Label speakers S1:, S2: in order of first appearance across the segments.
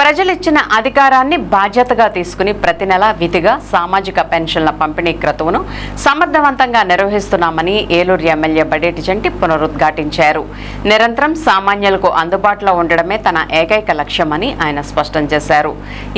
S1: ప్రజలిచ్చిన అధికారాన్ని బాధ్యతగా తీసుకుని ప్రతి నెల విధిగా సామాజిక పెన్షన్ల పంపిణీ క్రతువును సమర్థవంతంగా నిర్వహిస్తున్నామని ఏలూరు ఎమ్మెల్యే బడేటి జంటి పునరుద్ఘాటించారు. నిరంతరం సామాన్యులకు అందుబాటులో ఉండడమే తన ఏకైక లక్ష్యమని ఆయన స్పష్టం చేశారు.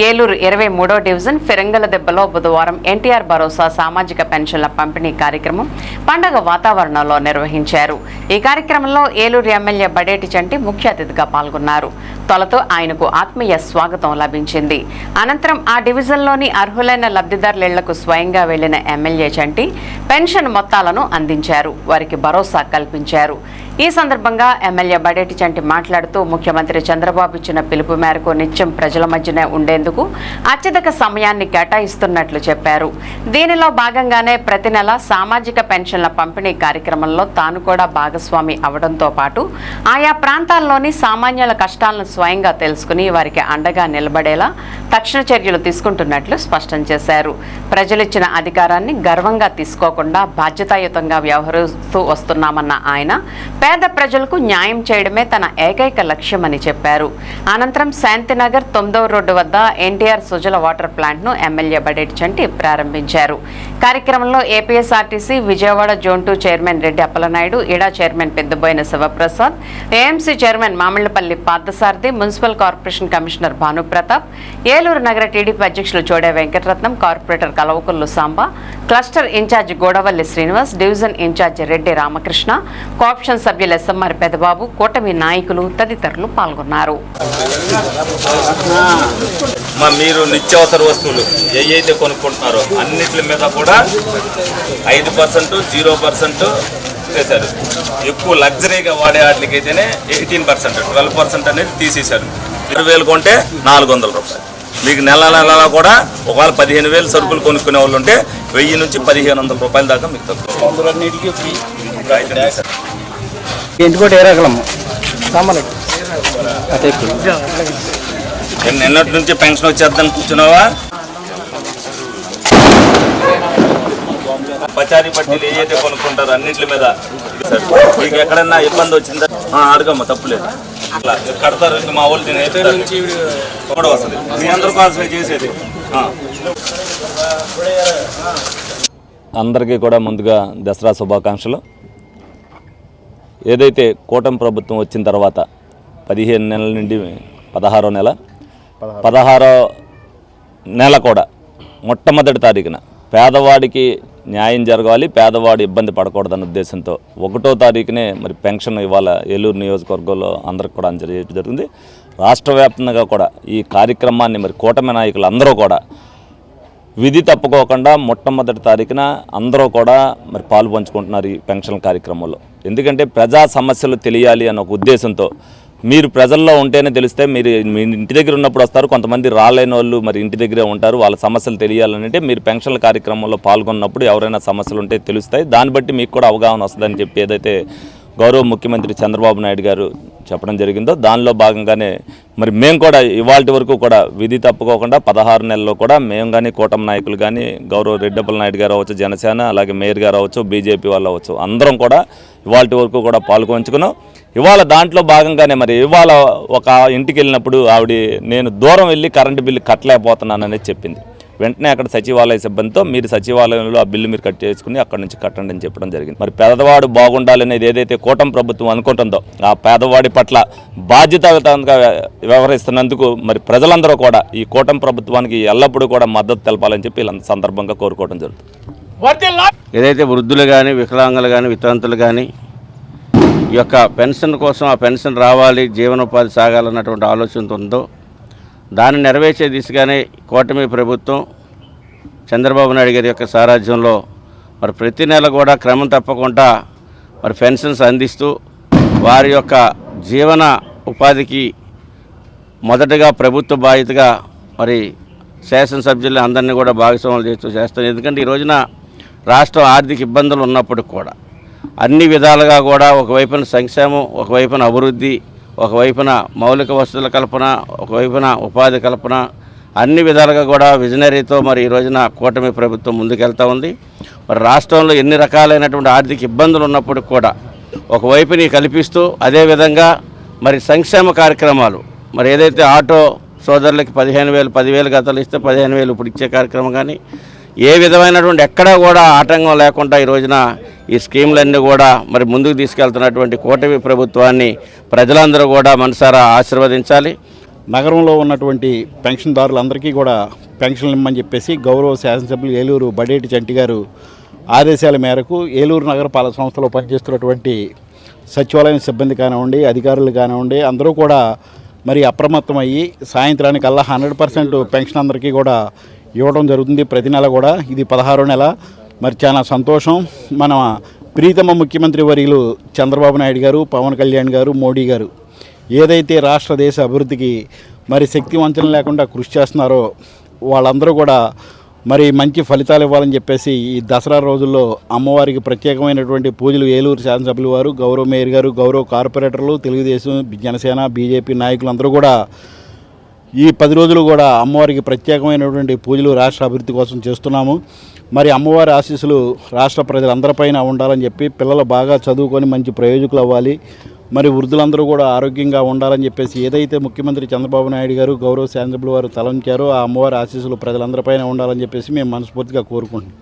S1: ఏలూరు ఇరవై మూడో డివిజన్ ఫిరంగల దెబ్బలో బుధవారం ఎన్టీఆర్ భరోసా సామాజిక పెన్షన్ల పంపిణీ కార్యక్రమం పండగ వాతావరణంలో నిర్వహించారు. ఈ కార్యక్రమంలో ఏలూరు ఎమ్మెల్యే బడేటి చంటి ముఖ్య అతిథిగా పాల్గొన్నారు. తొలతో ఆయనకు ఆత్మీయ స్వాగతం లభించింది. అనంతరం ఆ డివిజన్లోని అర్హులైన లబ్ధిదారులకు స్వయంగా వెళ్ళిన ఎమ్మెల్యే చంటి పెన్షన్ మొత్తాలను అందించారు. వారికి భరోసా కల్పించారు. ఈ సందర్భంగా ఎమ్మెల్యే బడేటి చంటి మాట్లాడుతూ ముఖ్యమంత్రి చంద్రబాబు ఇచ్చిన పిలుపు మేరకు నిత్యం ప్రజల మధ్యనే ఉండేందుకు అత్యధిక సమయాన్ని కేటాయిస్తున్నట్లు చెప్పారు. దీనిలో భాగంగానే ప్రతి నెల సామాజిక పెన్షన్ల పంపిణీ కార్యక్రమంలో తాను కూడా భాగస్వామి అవడంతో పాటు ఆయా ప్రాంతాల్లోని సామాన్యుల కష్టాలను స్వయంగా తెలుసుకుని వారికి అండగా నిలబడేలా తక్షణ చర్యలు తీసుకుంటున్నట్లు స్పష్టం చేశారు. ప్రజలిచ్చిన అధికారాన్ని గర్వంగా తీసుకోకుండా బాధ్యతాయుతంగా వ్యవహరిస్తూ వస్తున్నామన్న ఆయన పేద ప్రజలకు న్యాయం చేయడమే తన ఏకైక లక్ష్యమని చెప్పారు. అనంతరం శాంతినగర్ తొమ్మిదవ రోడ్డు వద్ద ఎన్టీఆర్ సుజల వాటర్ ప్లాంట్ను ఎమ్మెల్యే బడేటి చంటి ప్రారంభించారు. కార్యక్రమంలో APSRTC Vijayawada zone two chairman Reddy Appalanaidu ఇడా chairman Peddaboina Sivaprasad AMC chairman Mamillapalli Parthasarathy municipal corporation commissioner Bhanuprathap Eluru నగర టీడీపీ అధ్యక్షులు Chode Venkataratnam corporator Kalavakullu Samba cluster in charge Godavalli Srinivas division in charge Reddy Ramakrishna cooption సభ్యులు SMR Pedababu కూటమి నాయకులు తదితరులు పాల్గొన్నారు.
S2: మా మీరు నిత్యావసర వస్తువులు ఏ అయితే కొనుక్కుంటున్నారో అన్నిటి మీద కూడా ఐదు పర్సెంట్ జీరో పర్సెంట్ చేశారు. ఎక్కువ లగ్జరీగా వాడే వాటికైతేనే ఎయిటీన్ పర్సెంట్ ట్వెల్వ్ పర్సెంట్ అనేది తీసేశారు. ఇరవై వేలు కొంటే నాలుగు వందల రూపాయలు. మీకు నెల నెల కూడా ఒకవేళ పదిహేను వేలు సరుకులు కొనుక్కునే వాళ్ళు ఉంటే వెయ్యి నుంచి పదిహేను వందల రూపాయల దాకా మీకు తక్కువ.
S3: ఏ రకలమ్మ? సామాన్లు అదే
S2: నేను నిన్నటి నుంచి పెన్షన్ వచ్చేద్దాం కూర్చున్నావా? పచారీ పట్టీలు ఏదైతే కొనుక్కుంటారో అన్నింటి మీద మీకు ఎక్కడన్నా ఇబ్బంది వచ్చిందా? ఆ, అడగమ్మ తప్పులేదు. అట్లా కడతారు మా వాళ్ళు నేను కూడా వస్తుంది. మీ అందరి కోసమే చేసేది. ఆ.
S4: అందరికీ కూడా ముందుగా దసరా శుభాకాంక్షలు. ఏదైతే కూటమి ప్రభుత్వం వచ్చిన తర్వాత పదిహేను నెలల నుండి పదహారో నెల పదహారో. నెల కూడా మొట్టమొదటి తారీఖున పేదవాడికి న్యాయం జరగాలి పేదవాడు ఇబ్బంది పడకూడదన్న ఉద్దేశంతో ఒకటో తారీఖునే మరి పెన్షన్ ఇవాళ ఏలూరు నియోజకవర్గంలో అందరికి కూడా అందజేయడం జరిగింది రాష్ట్ర వ్యాప్తంగా కూడా ఈ కార్యక్రమాన్ని మరి కూటమి నాయకులు అందరూ కూడా విధి తప్పుకోకుండా మొట్టమొదటి తారీఖున అందరూ కూడా మరి పాలు పంచుకుంటున్నారు ఈ పెన్షన్ కార్యక్రమంలో. ఎందుకంటే ప్రజా సమస్యలు తెలియాలి అన్న ఒక ఉద్దేశంతో. మీరు ప్రజల్లో ఉంటేనే తెలిస్తే మీరు మీ ఇంటి దగ్గర ఉన్నప్పుడు వస్తారు కొంతమంది రాలేని వాళ్ళు మరి ఇంటి దగ్గరే ఉంటారు వాళ్ళ సమస్యలు తెలియాలంటే మీరు పెన్షన్ల కార్యక్రమంలో పాల్గొన్నప్పుడు ఎవరైనా సమస్యలు ఉంటే తెలుస్తాయి. దాన్ని బట్టి మీకు కూడా అవగాహన వస్తుందని చెప్పి ఏదైతే గౌరవ ముఖ్యమంత్రి చంద్రబాబు నాయుడు గారు చెప్పడం జరిగిందో దానిలో భాగంగానే మరి మేము కూడా ఇవాళ వరకు కూడా విధి తప్పుకోకుండా పదహారు నెలల్లో కూడా మేము కానీ కూటమి నాయకులు కానీ గౌరవ రెడ్డప్పల నాయుడు గారు అవ్వచ్చు జనసేన అలాగే మేయర్ గారు అవ్వచ్చు బీజేపీ వాళ్ళు అవ్వచ్చు అందరం కూడా ఇవాళ వరకు కూడా పాల్గొంచుకున్నాం ఇవాళ దాంట్లో భాగంగానే మరి ఇవాళ ఒక ఇంటికి వెళ్ళినప్పుడు ఆవిడ నేను దూరం వెళ్ళి కరెంటు బిల్లు కట్టలేకపోతున్నానని చెప్పింది. వెంటనే అక్కడ సచివాలయ సిబ్బందితో మీరు సచివాలయంలో ఆ బిల్లు మీరు కట్ చేసుకుని అక్కడ నుంచి కట్టండి అని చెప్పడం జరిగింది. మరి పేదవాడు బాగుండాలనేది ఏదైతే కూటమి ప్రభుత్వం అనుకుంటుందో ఆ పేదవాడి పట్ల బాధ్యతాయుతంగా వ్యవహరిస్తున్నందుకు మరి ప్రజలందరూ కూడా ఈ కూటమి ప్రభుత్వానికి ఎల్లప్పుడూ కూడా మద్దతు తెలపాలని చెప్పి సందర్భంగా కోరుకోవడం జరుగుతుంది.
S3: ఏదైతే వృద్ధులు కానీ వికలాంగులు కానీ వితంతులు కానీ ఈ యొక్క పెన్షన్ కోసం ఆ పెన్షన్ రావాలి జీవనోపాధి సాగాలన్నటువంటి ఆలోచనతో ఉందో దాన్ని నెరవేర్చే దిశగానే కూటమి ప్రభుత్వం చంద్రబాబు నాయుడు గారి యొక్క సారాధ్యంలో మరి ప్రతి నెల కూడా క్రమం తప్పకుండా మరి పెన్షన్స్ అందిస్తూ వారి యొక్క జీవన ఉపాధికి మొదటగా ప్రభుత్వ బాధ్యతగా మరి శాసనసభ్యులు అందరినీ కూడా భాగస్వాములు చేస్తూ చేస్తాను ఎందుకంటే ఈ రోజున రాష్ట్రం ఆర్థిక ఇబ్బందులు ఉన్నప్పటికి కూడా అన్ని విధాలుగా కూడా ఒకవైపున సంక్షేమం ఒకవైపున అభివృద్ధి ఒకవైపున మౌలిక వసతుల కల్పన ఒకవైపున ఉపాధి కల్పన అన్ని విధాలుగా కూడా విజనరీతో మరి ఈ రోజున కూటమి ప్రభుత్వం ముందుకెళ్తా ఉంది. మరి రాష్ట్రంలో ఎన్ని రకాలైనటువంటి ఆర్థిక ఇబ్బందులు ఉన్నప్పటికి కూడా ఒకవైపుని కల్పిస్తూ అదేవిధంగా మరి సంక్షేమ కార్యక్రమాలు మరి ఏదైతే ఆటో సోదరులకి పదిహేను వేలు పదివేలు గతలు ఇస్తే పదిహేను వేలు ఇప్పుడు ఇచ్చే కార్యక్రమం కానీ ఏ విధమైనటువంటి ఎక్కడా కూడా ఆటంకం లేకుండా ఈ రోజున ఈ స్కీములన్నీ కూడా మరి ముందుకు తీసుకెళ్తున్నటువంటి కూటమి ప్రభుత్వాన్ని ప్రజలందరూ కూడా మనసారా ఆశీర్వదించాలి.
S5: నగరంలో ఉన్నటువంటి పెన్షన్దారులందరికీ కూడా పెన్షన్లు ఇమ్మని చెప్పేసి గౌరవ శాసనసభ్యులు ఏలూరు బడేటి చంటి గారు ఆదేశాల మేరకు ఏలూరు నగరపాలక సంస్థలో పనిచేస్తున్నటువంటి సచివాలయం సిబ్బంది కానివ్వండి అధికారులు కానివ్వండి అందరూ కూడా మరి అప్రమత్తమయ్యి సాయంత్రానికి అల్లా హండ్రెడ్ పర్సెంట్ పెన్షన్ అందరికీ కూడా ఇవ్వడం జరుగుతుంది ప్రతి నెల కూడా. ఇది పదహారో నెల. మరి చాలా సంతోషం. మన ప్రీతమ ముఖ్యమంత్రి వర్యులు చంద్రబాబు నాయుడు గారు పవన్ కళ్యాణ్ గారు మోడీ గారు. ఏదైతే రాష్ట్ర దేశ అభివృద్ధికి మరి శక్తి వంచన లేకుండా కృషి చేస్తున్నారో వాళ్ళందరూ కూడా మరి మంచి ఫలితాలు ఇవ్వాలని చెప్పేసి ఈ దసరా రోజుల్లో అమ్మవారికి ప్రత్యేకమైనటువంటి పూజలు ఏలూరు శాసనసభ్యులు వారు గౌరవ మేయర్ గారు గౌరవ కార్పొరేటర్లు తెలుగుదేశం జనసేన బీజేపీ నాయకులు అందరూ కూడా ఈ పది రోజులు కూడా అమ్మవారికి ప్రత్యేకమైనటువంటి పూజలు రాష్ట్ర అభివృద్ధి కోసం చేస్తున్నాము. మరి అమ్మవారి ఆశీస్సులు రాష్ట్ర ప్రజలందరిపైన ఉండాలని చెప్పి పిల్లలు బాగా చదువుకొని మంచి ప్రయోజకులు అవ్వాలి. మరి వృద్ధులందరూ కూడా ఆరోగ్యంగా ఉండాలని చెప్పేసి ఏదైతే ముఖ్యమంత్రి చంద్రబాబు నాయుడు గారు గౌరవ శాంతిబుల్ వారు తలంచారో ఆ అమ్మవారి ఆశీస్సులు ప్రజలందరిపైన ఉండాలని చెప్పేసి మేము మనస్ఫూర్తిగా కోరుకుంటున్నాం.